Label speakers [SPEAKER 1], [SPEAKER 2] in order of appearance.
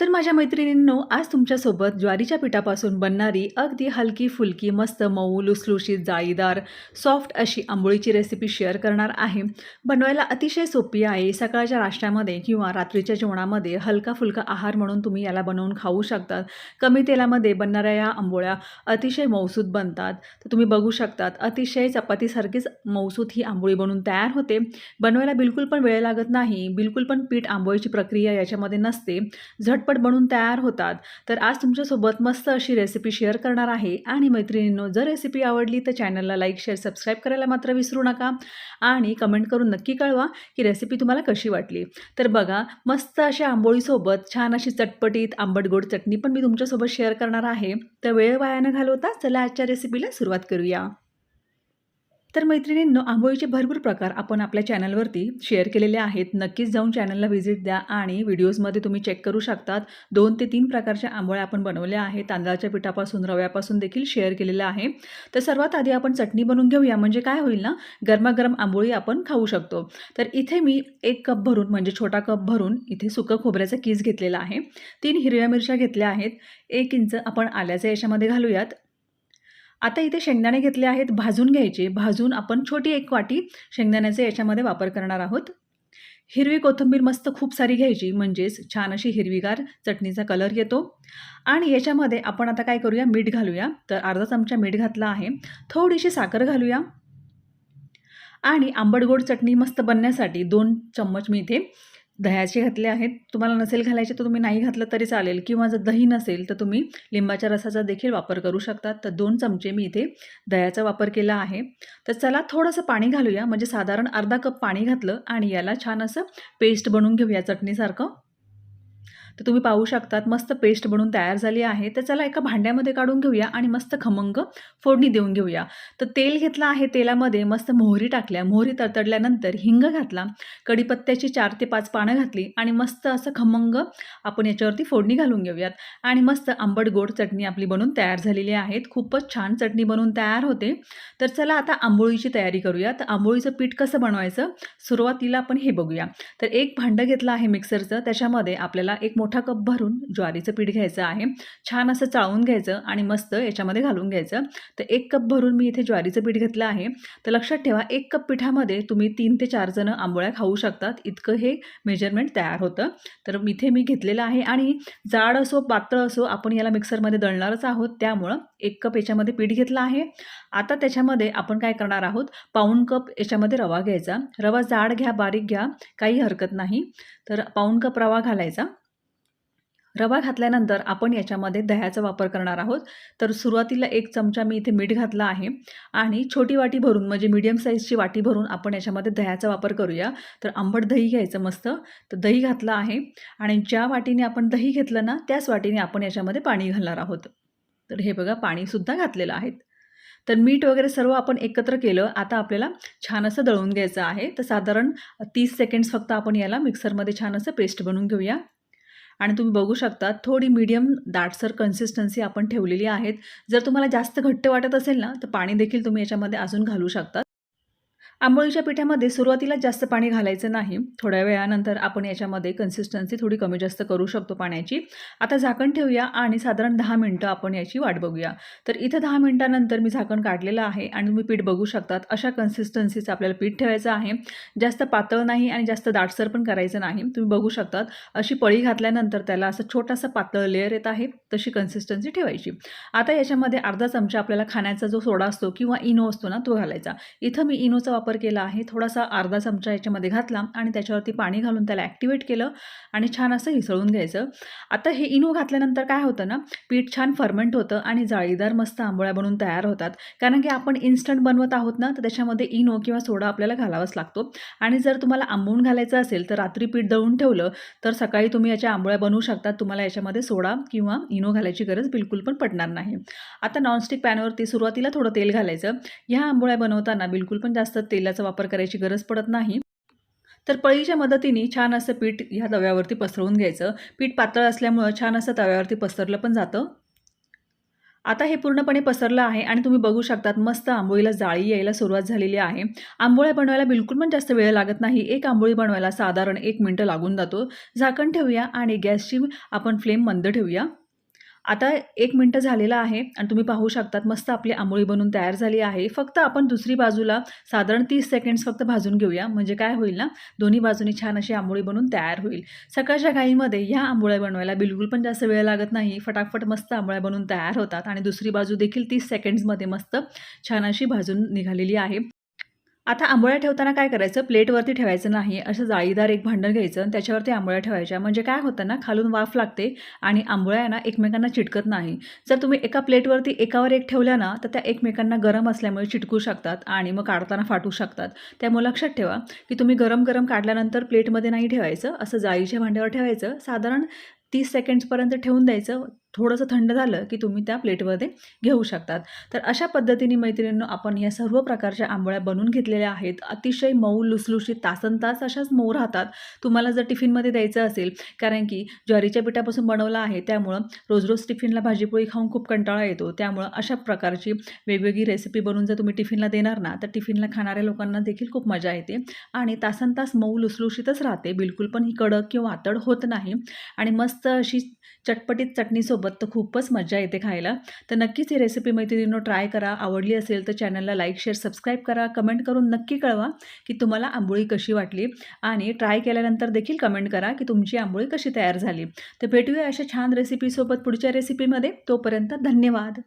[SPEAKER 1] तर माझ्या मैत्रिणींनो आज तुमच्यासोबत ज्वारीच्या पिठापासून बनणारी अगदी हलकी फुलकी मस्त मऊ लुसलुशीत जाळीदार सॉफ्ट अशी आंबोळीची रेसिपी शेअर करणार आहे. बनवायला अतिशय सोपी आहे. सकाळच्या नाश्त्यामध्ये किंवा रात्रीच्या जेवणामध्ये हलका फुलका आहार म्हणून तुम्ही याला बनवून खाऊ शकतात. कमी तेलामध्ये बनणाऱ्या या आंबोळ्या अतिशय मौसूद बनतात. तर तुम्ही बघू शकतात अतिशय चपातीसारखीच मौसूद ही आंबोळी बनवून तयार होते. बनवायला बिलकुल पण वेळ लागत नाही. बिलकुल पण पीठ आंबोळीची प्रक्रिया याच्यामध्ये नसते. झटपट बनवून तयार होतात. तर आज तुमच्यासोबत मस्त अशी रेसिपी शेअर करणार आहे. आणि मैत्रिणींनो जर रेसिपी आवडली तर चॅनलला लाईक शेअर सबस्क्राईब करायला मात्र विसरू नका. आणि कमेंट करून नक्की कळवा की रेसिपी तुम्हाला कशी वाटली. तर बघा मस्त अशा आंबोळीसोबत छान अशी चटपटीत आंबट गोड चटणी पण मी तुमच्यासोबत शेअर करणार आहे. तर वेळ वायानं घालवता चला आजच्या रेसिपीला सुरुवात करूया. तर मैत्रिणींनो आंबोळीचे भरपूर प्रकार आपण आपल्या चॅनलवरती शेअर केलेले आहेत. नक्कीच जाऊन चॅनलला व्हिजिट द्या आणि व्हिडिओजमध्ये तुम्ही चेक करू शकतात. दोन ते तीन प्रकारच्या आंबोळ्या आपण बनवल्या आहेत. तांदळाच्या पिठापासून रव्यापासून देखील शेअर केलेलं आहे. तर सर्वात आधी आपण चटणी बनवून घेऊया. म्हणजे काय होईल ना गरमागरम आंबोळी आपण खाऊ शकतो. तर इथे मी एक कप भरून म्हणजे छोटा कप भरून इथे सुकं खोबऱ्याचा कीस घेतलेला आहे. तीन हिरव्या मिरच्या घेतल्या आहेत. एक इंच आपण आल्याच्या याच्यामध्ये घालूयात. आता इथे शेंगदाणे घेतले आहेत भाजून घ्यायचे. भाजून आपण छोटी एक वाटी शेंगदाण्याचे याच्यामध्ये वापर करणार आहोत. हिरवी कोथिंबीर मस्त खूप सारी घ्यायची म्हणजेच छान अशी हिरवीगार चटणीचा कलर येतो. आणि याच्यामध्ये आपण आता काय करूया मीठ घालूया. तर अर्धा चमचा मीठ घातला आहे. थोडीशी साखर घालूया. आणि आंबट गोड चटणी मस्त बनण्यासाठी दोन चम्मच मी इथे दह्याचे घातले आहेत. तुम्हाला नसेल घालायचे तर तुम्ही नाही घातलं तरी चालेल. किंवा जर दही नसेल तर तुम्ही लिंबाच्या रसाचा देखील वापर करू शकतात तर दोन चमचे मी इथे दह्याचा वापर केला आहे. तर चला थोडंसं पाणी घालूया. म्हणजे साधारण अर्धा कप पाणी घातलं आणि याला छान असं पेस्ट बनवून घेऊया चटणीसारखं. तर तुम्ही पाहू शकतात मस्त पेस्ट बनून तयार झाली आहे. तर चला एका भांड्यामध्ये काढून घेऊया आणि मस्त खमंग फोडणी देऊन घेऊया. तर तेल घेतलं आहे तेलामध्ये मस्त मोहरी टाकल्या. मोहरी तडतडल्यानंतर हिंग घातला कढीपत्त्याची चार ते पाच पानं घातली आणि मस्त असं खमंग आपण याच्यावरती फोडणी घालून घेऊयात. आणि मस्त आंबट गोड चटणी आपली बनून तयार झालेली आहेत खूपच छान चटणी बनवून तयार होते. तर चला आता आंबोळीची तयारी करूया तर आंबोळीचं पीठ कसं बनवायचं? सुरुवातीला आपण हे बघूया. तर एक भांडं घेतलं आहे मिक्सरचं. त्याच्यामध्ये आपल्याला एक मोठं मोठा कप भरून ज्वारीचं पीठ घ्यायचं आहे. छान असं चाळून घ्यायचं आणि मस्त याच्यामध्ये घालून घ्यायचं. तर एक कप भरून मी इथे ज्वारीचं पीठ घेतलं आहे. तर लक्षात ठेवा एक कप पिठामध्ये तुम्ही तीन ते चार जणं आंबोळ्या खाऊ शकतात. इतकं हे मेजरमेंट तयार होतं. तर इथे मी घेतलेलं आहे आणि जाड असो पातळ असो आपण याला मिक्सरमध्ये दळणारच आहोत. त्यामुळं एक कप याच्यामध्ये पीठ घेतलं आहे. आता त्याच्यामध्ये आपण काय करणार आहोत? पाऊण कप याच्यामध्ये रवा घ्यायचा. रवा जाड घ्या बारीक घ्या काही हरकत नाही. तर पाऊण कप रवा घालायचा. रवा घातल्यानंतर आपण याच्यामध्ये दह्याचा वापर करणार आहोत. तर सुरुवातीला एक चमचा मी इथे मीठ घातला आहे आणि छोटी वाटी भरून म्हणजे मीडियम साईजची वाटी भरून आपण याच्यामध्ये दह्याचा वापर करूया. तर आंबट दही घ्यायचं मस्त. तर दही घातलं आहे आणि ज्या वाटीने आपण दही घेतलं ना त्याच वाटीने आपण याच्यामध्ये पाणी घालणार आहोत. तर हे बघा पाणीसुद्धा घातलेलं आहे. तर मीठ वगैरे सर्व आपण एकत्र केलं. आता आपल्याला छान असं दळून घ्यायचं आहे. तर साधारण तीस सेकंड्स फक्त आपण याला मिक्सरमध्ये छान असं पेस्ट बनवून घेऊया. आणि तुम्ही बघू शकता थोडी मीडियम दाटसर कन्सिस्टन्सी आपण ठेवलेली आहेत. जर तुम्हाला जास्त घट्ट वाटत असेल ना तर पाणी देखील तुम्ही याच्यामध्ये अजून घालू शकता. आंबोळीच्या पिठामध्ये सुरुवातीला जास्त पाणी घालायचं नाही. थोड्या वेळानंतर आपण याच्यामध्ये कन्सिस्टन्सी थोडी कमी जास्त करू शकतो पाण्याची. आता झाकण ठेवूया आणि साधारण दहा मिनटं आपण याची वाट बघूया. तर इथं दहा मिनटानंतर मी झाकण काढलेलं आहे आणि तुम्ही पीठ बघू शकतात. अशा कन्सिस्टन्सीचं आपल्याला पीठ ठेवायचं आहे. जास्त पातळ नाही आणि जास्त दाटसर पण करायचं नाही. तुम्ही बघू शकतात. अशी पळी घातल्यानंतर त्याला असं छोटासा पातळ लेअर येत आहे. तशी कन्सिस्टन्सी ठेवायची. आता याच्यामध्ये अर्धा चमचा आपल्याला खाण्याचा जो सोडा असतो किंवा इनो असतो ना तो घालायचा. इथं मी इनोचा वापर केला आहे थोडासा अर्धा चमचा याच्यामध्ये घातला आणि त्याच्यावरती पाणी घालून त्याला ॲक्टिवेट केलं आणि छान असं हिसळून घ्यायचं. आता हे इनो घातल्यानंतर काय होतं ना पीठ छान फर्मेंट होतं आणि जाळीदार मस्त आंबोळ्या बनवून तयार होतात. कारण की आपण इन्स्टंट बनवत आहोत ना तर त्याच्यामध्ये इनो किंवा सोडा आपल्याला घालावाच लागतो. आणि जर तुम्हाला आंबवून घालायचं असेल तर रात्री पीठ दळून ठेवलं तर सकाळी तुम्ही याच्या आंबोळ्या बनवू शकतात तुम्हाला याच्यामध्ये सोडा किंवा इनो घालायची गरज बिलकुल पण पडणार नाही. आता नॉनस्टिक पॅनवरती सुरुवातीला थोडं तेल घालायचं. ह्या आंबोळ्या बनवताना बिलकुल पण जास्त तेल तेलाचा वापर करायची गरज पडत नाही. तर पळीच्या मदतीने छान असं पीठ ह्या तव्यावरती पसरवून घ्यायचं. पीठ पातळ असल्यामुळं छान असं तव्यावरती पसरलं पण जातं. आता हे पूर्णपणे पसरलं आहे आणि तुम्ही बघू शकतात मस्त आंबोळीला जाळी यायला सुरुवात झालेली आहे. आंबोळ्या बनवायला बिलकुल पण जास्त वेळ लागत नाही. एक आंबोळी बनवायला साधारण एक मिनटं लागून जातो. झाकण ठेवूया आणि गॅसची आपण फ्लेम मंद ठेवूया. आता एक मिनटं झालेलं आहे आणि तुम्ही पाहू शकतात मस्त आपली आंबोळी बनून तयार झाली आहे. फक्त आपण दुसरी बाजूला साधारण तीस सेकंड्स फक्त भाजून घेऊया म्हणजे काय होईल ना दोन्ही बाजूनी छान अशी आंबोळी बनून तयार होईल. सकाळच्या घाईमध्ये ह्या आंबोळ्या बनवायला बिलकुल पण जास्त वेळ लागत नाही फटाफट मस्त आंबोळ्या बनवून तयार होतात आणि दुसरी बाजू देखील तीस सेकंड्समध्ये मस्त छान अशी भाजून निघालेली आहे. आता आंबोळ्या ठेवताना काय करायचं? प्लेटवरती ठेवायचं नाही. असं जाळीदार एक भांडण घ्यायचं आणि त्याच्यावरती आंबोळ्या ठेवायच्या. म्हणजे काय होतं ना खालून वाफ लागते आणि आंबोळ्या आहे ना एकमेकांना चिटकत नाही. जर तुम्ही एका प्लेटवरती एकावर एक ठेवल्या ना तर त्या एकमेकांना गरम असल्यामुळे चिटकू शकतात आणि मग काढताना फाटू शकतात. त्यामुळे लक्षात ठेवा की तुम्ही गरम गरम काढल्यानंतर प्लेटमध्ये नाही ठेवायचं. असं जाळीच्या भांड्यावर ठेवायचं. साधारण तीस सेकंड्सपर्यंत ठेवून द्यायचं. थोडंसं थंड झालं की तुम्ही त्या प्लेटमध्ये घेऊ शकतात. तर अशा पद्धतीने मैत्रिणींनो आपण या सर्व प्रकारच्या आंबोळ्या बनवून घेतलेल्या आहेत. अतिशय मऊ लुसलुशीत तासन तास अशाच मऊ राहतात. तुम्हाला जर टिफिनमध्ये द्यायचं असेल कारण की ज्वारीच्या पिठापासून बनवलं आहे त्यामुळं रोज रोज टिफिनला भाजीपोळी खाऊन खूप कंटाळा येतो. त्यामुळं अशा प्रकारची वेगवेगळी रेसिपी बनवून जर तुम्ही टिफिनला देणार ना तर टिफिनला खाणाऱ्या लोकांना देखील खूप मजा येते. आणि तासन तास मऊ लुसलुशीतच राहते. बिलकुल पण ही कडक किंवा आतड होत नाही. आणि मस्त अशी चटपटीत चटणीसोबत सोबत तर खूपच मजा येते खायला. तर नक्कीच ही रेसिपी मैत्रिणींनो ट्राय करा. आवडली असेल तर चॅनलला लाईक शेअर सबस्क्राईब करा. कमेंट करून नक्की कळवा की तुम्हाला आंबोळी कशी वाटली. आणि ट्राय केल्यानंतर देखील कमेंट करा की तुमची आंबोळी कशी तयार झाली. तर भेटूया अशा छान रेसिपीसोबत पुढच्या रेसिपीमध्ये तोपर्यंत धन्यवाद.